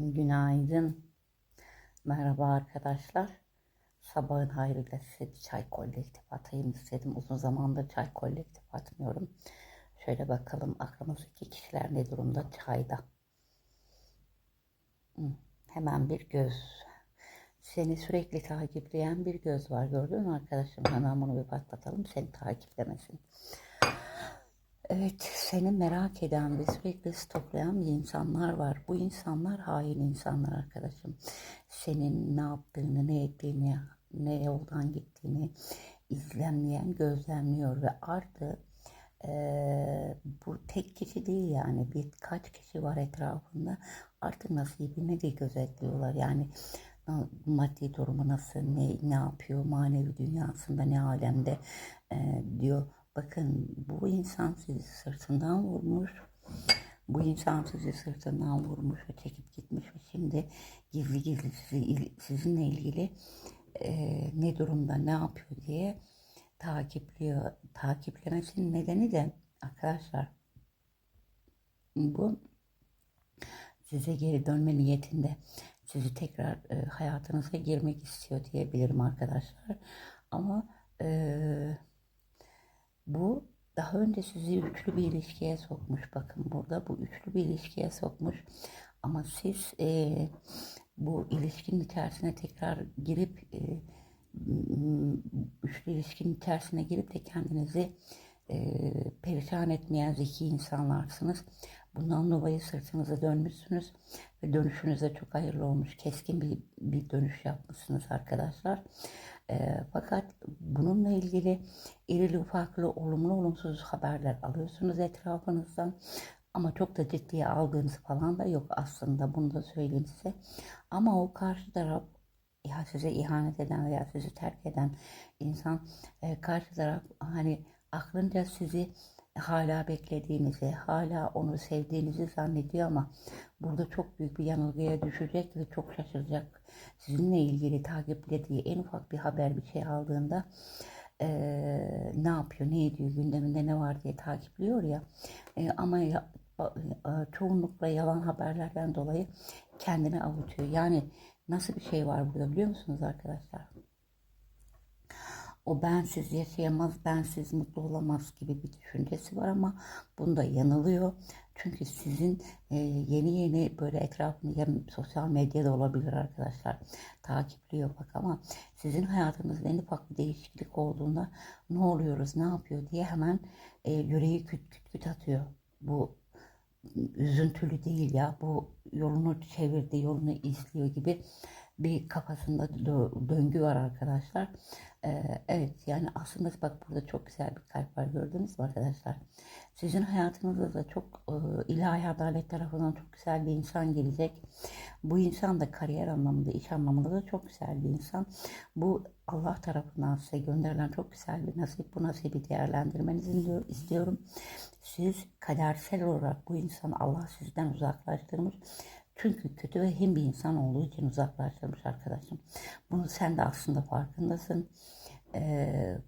Günaydın. Merhaba arkadaşlar. Sabahın hayrıyla size bir çay kolektif atayım istedim. Uzun zamandır çay kolektif atmıyorum. Şöyle bakalım aklımızdaki kişiler ne durumda çayda. Hemen bir göz. Seni sürekli takipleyen bir göz var gördün mü arkadaşım? Hemen bunu bir patlatalım seni takiplemesin. Evet, seni merak eden ve sürekli stoklayan bir insanlar var. Bu insanlar hain insanlar arkadaşım. Senin ne yaptığını, ne ettiğini, ne yoldan gittiğini izlenmeyen, gözlemliyor ve artı eee, bu tek kişi değil yani birkaç kişi var etrafında artık nasibini de gözetliyorlar. Yani maddi durumu nasıl, ne, ne yapıyor, manevi dünyasında ne alemde eee, diyor. Bakın bu insan sizi sırtından vurmuş. Bu insan sizi sırtından vurmuş ve çekip gitmiş ve şimdi gizli gizli sizi, sizinle ilgili eee, ne durumda ne yapıyor diye takipliyor. Takiplemesinin nedeni de arkadaşlar bu size geri dönme niyetinde sizi tekrar e, hayatınıza girmek istiyor diyebilirim arkadaşlar. Ama e, bu daha önce sizi üçlü bir ilişkiye sokmuş. Bakın burada bu üçlü bir ilişkiye sokmuş. Ama siz e, bu ilişkinin içerisine tekrar girip e, üçlü ilişkinin içerisine girip de kendinizi e, perişan etmeyen zeki insanlarsınız. Bundan dolayı sırtınıza dönmüşsünüz ve dönüşünüz de çok hayırlı olmuş. Keskin bir, bir dönüş yapmışsınız arkadaşlar. E, fakat bununla ilgili irili ufaklı olumlu olumsuz haberler alıyorsunuz etrafınızdan. Ama çok da ciddiye aldığınız falan da yok aslında bunu da söyleyeyim size. Ama o karşı taraf ya size ihanet eden veya sizi terk eden insan e, karşı taraf hani aklınca sizi hala beklediğinizi, hala onu sevdiğinizi zannediyor ama burada çok büyük bir yanılgıya düşecek ve çok şaşıracak. Sizinle ilgili takiplediği en ufak bir haber bir şey aldığında eee, ne yapıyor, ne ediyor, gündeminde ne var diye takipliyor ya. E, ama ya- e, çoğunlukla yalan haberlerden dolayı kendini avutuyor. Yani nasıl bir şey var burada biliyor musunuz arkadaşlar? O bensiz yaşayamaz, bensiz mutlu olamaz gibi bir düşüncesi var ama bunda yanılıyor. Çünkü sizin e, yeni yeni böyle etrafında ya sosyal medyada olabilir arkadaşlar takipliyor bak ama sizin hayatınızda en ufak bir değişiklik olduğunda ne oluyoruz, ne yapıyor diye hemen e, yüreği küt küt küt atıyor. Bu üzüntülü değil ya bu yolunu çevirdi yolunu izliyor gibi bir kafasında dö- döngü var arkadaşlar. Ee, evet yani aslında bak burada çok güzel bir kalp var gördünüz mü arkadaşlar? Sizin hayatınızda da çok e, ilahi adalet tarafından çok güzel bir insan gelecek. Bu insan da kariyer anlamında, iş anlamında da çok güzel bir insan. Bu Allah tarafından size gönderilen çok güzel bir nasip. Bu nasibi değerlendirmenizi istiyorum. Siz kadersel olarak bu insanı Allah sizden uzaklaştırmış. Çünkü kötü ve hem bir insan olduğu için uzaklaştırmış arkadaşım. Bunu sen de aslında farkındasın. Ee,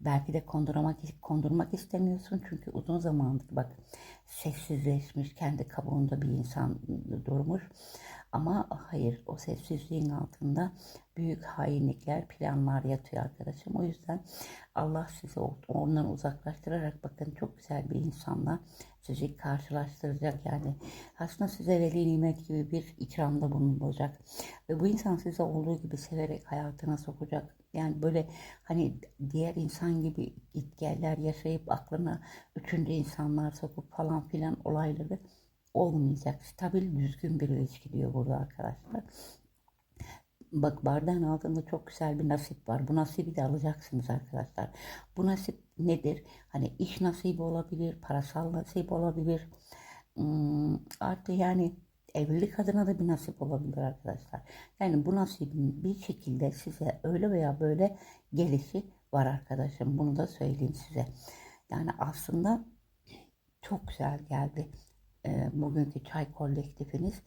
belki de kondurmak, kondurmak istemiyorsun. Çünkü uzun zamandır bak sessizleşmiş, kendi kabuğunda bir insan durmuş. Ama hayır o sessizliğin altında büyük hainlikler, planlar yatıyor arkadaşım. O yüzden Allah sizi ondan uzaklaştırarak bakın çok güzel bir insanla sizi karşılaştıracak yani. Aslında size veli nimet gibi bir ikramda bulunacak. Ve bu insan sizi olduğu gibi severek hayatına sokacak. Yani böyle hani diğer insan gibi gitgeller yaşayıp aklına üçüncü insanlar sokup falan filan olayları olmayacak. Stabil, düzgün bir ilişki diyor burada arkadaşlar. Bak bardağın altında çok güzel bir nasip var. Bu nasibi de alacaksınız arkadaşlar. Bu nasip nedir? Hani iş nasibi olabilir, parasal nasip olabilir. Hmm, artı yani evlilik adına da bir nasip olabilir arkadaşlar. Yani bu nasibin bir şekilde size öyle veya böyle gelişi var arkadaşım. Bunu da söyleyeyim size. Yani aslında çok güzel geldi e, bugünkü çay kolektifiniz.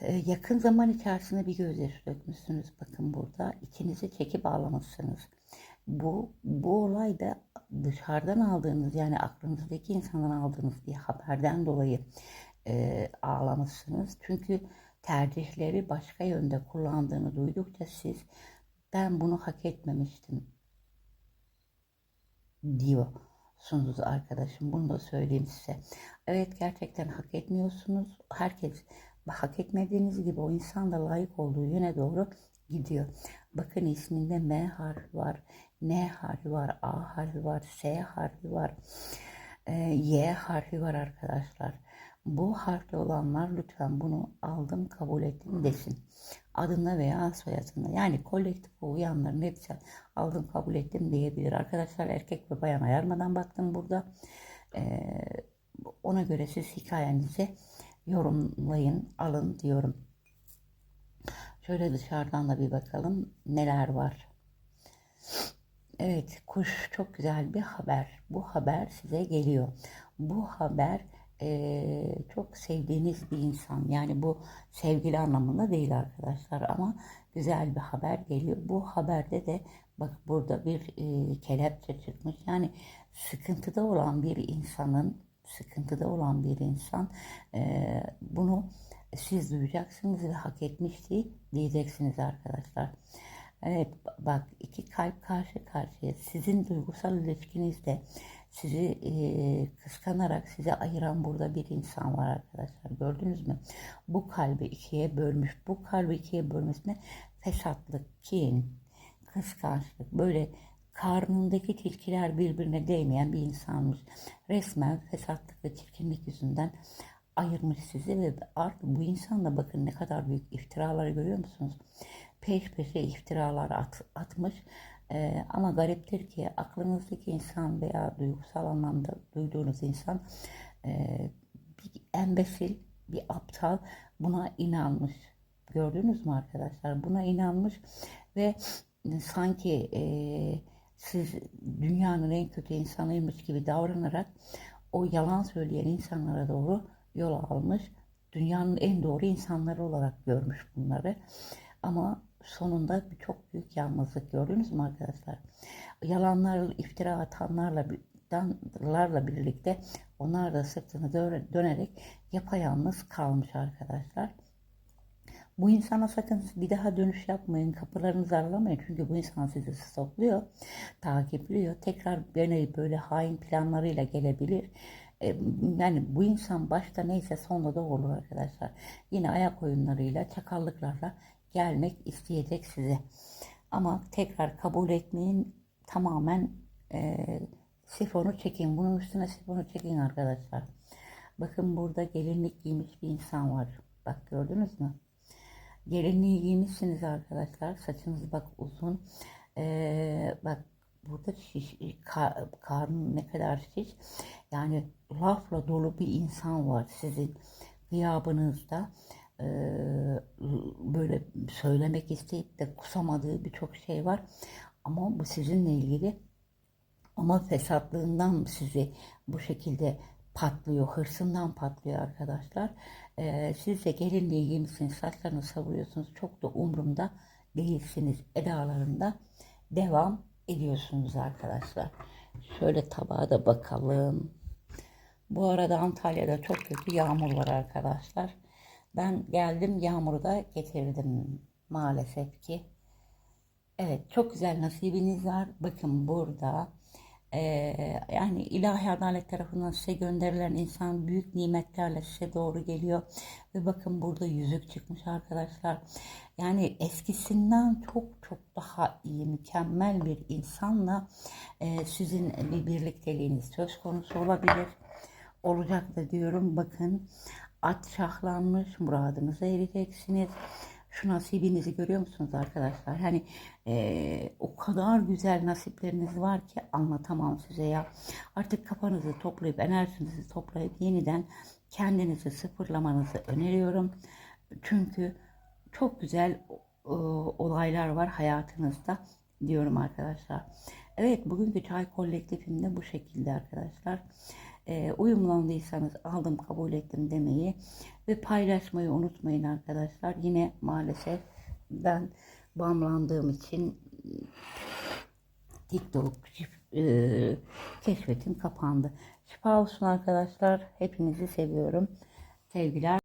E, yakın zaman içerisinde bir gözyaşı dökmüşsünüz. Bakın burada ikinizi çekip ağlamışsınız. Bu, bu olay da dışarıdan aldığınız yani aklınızdaki insandan aldığınız bir haberden dolayı e, ağlamışsınız. Çünkü tercihleri başka yönde kullandığını duydukça siz ben bunu hak etmemiştim diyorsunuz arkadaşım. Bunu da söyleyeyim size. Evet gerçekten hak etmiyorsunuz. Herkes hak etmediğiniz gibi o insan da layık olduğu yöne doğru gidiyor. Bakın isminde M harfi var, N harfi var, A harfi var, S harfi var, e, Y harfi var arkadaşlar. Bu harfli olanlar lütfen bunu aldım kabul ettim desin. Adına veya soyadına yani kolektif uyanların hepsi aldım kabul ettim diyebilir. Arkadaşlar erkek ve bayan ayarmadan baktım burada. Ee, ona göre siz hikayenizi yorumlayın alın diyorum. Şöyle dışarıdan da bir bakalım neler var. Evet kuş çok güzel bir haber. Bu haber size geliyor. Bu haber eee, çok sevdiğiniz bir insan. Yani bu sevgili anlamında değil arkadaşlar ama güzel bir haber geliyor. Bu haberde de bak burada bir eee, kelepçe çıkmış. Yani sıkıntıda olan bir insanın sıkıntıda olan bir insan eee, bunu siz duyacaksınız ve hak etmişti diyeceksiniz arkadaşlar. Evet bak iki kalp karşı karşıya sizin duygusal ilişkinizde sizi e, kıskanarak sizi ayıran burada bir insan var arkadaşlar gördünüz mü? Bu kalbi ikiye bölmüş bu kalbi ikiye bölmesine fesatlık, kin, kıskançlık böyle karnındaki tilkiler birbirine değmeyen bir insanmış. Resmen fesatlık ve çirkinlik yüzünden ayırmış sizi ve artık bu insan da bakın ne kadar büyük iftiraları görüyor musunuz? Peş peşe iftiralar at, atmış. Ee, ama gariptir ki aklınızdaki insan veya duygusal anlamda duyduğunuz insan e, bir embesil, bir aptal buna inanmış. Gördünüz mü arkadaşlar? Buna inanmış ve sanki e, siz dünyanın en kötü insanıymış gibi davranarak o yalan söyleyen insanlara doğru yol almış. Dünyanın en doğru insanları olarak görmüş bunları. Ama sonunda çok büyük yalnızlık gördünüz mü arkadaşlar? Yalanlar, iftira atanlarla larla birlikte onlar da sırtını dönerek yapayalnız kalmış arkadaşlar. Bu insana sakın bir daha dönüş yapmayın. Kapılarınızı aralamayın. Çünkü bu insan sizi stokluyor, takipliyor. Tekrar böyle, böyle hain planlarıyla gelebilir. E, yani bu insan başta neyse sonunda da olur arkadaşlar. Yine ayak oyunlarıyla, çakallıklarla gelmek isteyecek size. Ama tekrar kabul etmeyin. Tamamen e, sifonu çekin. Bunun üstüne sifonu çekin arkadaşlar. Bakın burada gelinlik giymiş bir insan var. Bak gördünüz mü? Gelinliği giymişsiniz arkadaşlar. Saçınız bak uzun. Ee, bak burada şiş, kar, karnın ne kadar şiş. Yani lafla dolu bir insan var sizin gıyabınızda. Ee, böyle söylemek isteyip de kusamadığı birçok şey var. Ama bu sizinle ilgili ama fesatlığından sizi bu şekilde patlıyor, hırsından patlıyor arkadaşlar. Ee, siz de gelinliği giymişsiniz, saçlarını savuruyorsunuz. Çok da umurumda değilsiniz edalarında devam ediyorsunuz arkadaşlar. Şöyle tabağa da bakalım. Bu arada Antalya'da çok kötü yağmur var arkadaşlar. Ben geldim yağmuru da getirdim maalesef ki. Evet çok güzel nasibiniz var. Bakın burada ee, yani ilahi adalet tarafından size gönderilen insan büyük nimetlerle size doğru geliyor. Ve bakın burada yüzük çıkmış arkadaşlar. Yani eskisinden çok çok daha iyi, mükemmel bir insanla e, sizin bir birlikteliğiniz söz konusu olabilir. Olacak da diyorum bakın at şahlanmış muradınıza ereceksiniz şu nasibinizi görüyor musunuz arkadaşlar? Hani e, o kadar güzel nasipleriniz var ki anlatamam size ya. Artık kafanızı toplayıp enerjinizi toplayıp yeniden kendinizi sıfırlamanızı öneriyorum. Çünkü çok güzel e, olaylar var hayatınızda diyorum arkadaşlar. Evet bugünkü çay kolektifimde bu şekilde arkadaşlar. E, uyumlandıysanız aldım kabul ettim demeyi ve paylaşmayı unutmayın arkadaşlar. Yine maalesef ben bağımlandığım için TikTok e, keşfetim kapandı. Şifa olsun arkadaşlar. Hepinizi seviyorum. Sevgiler.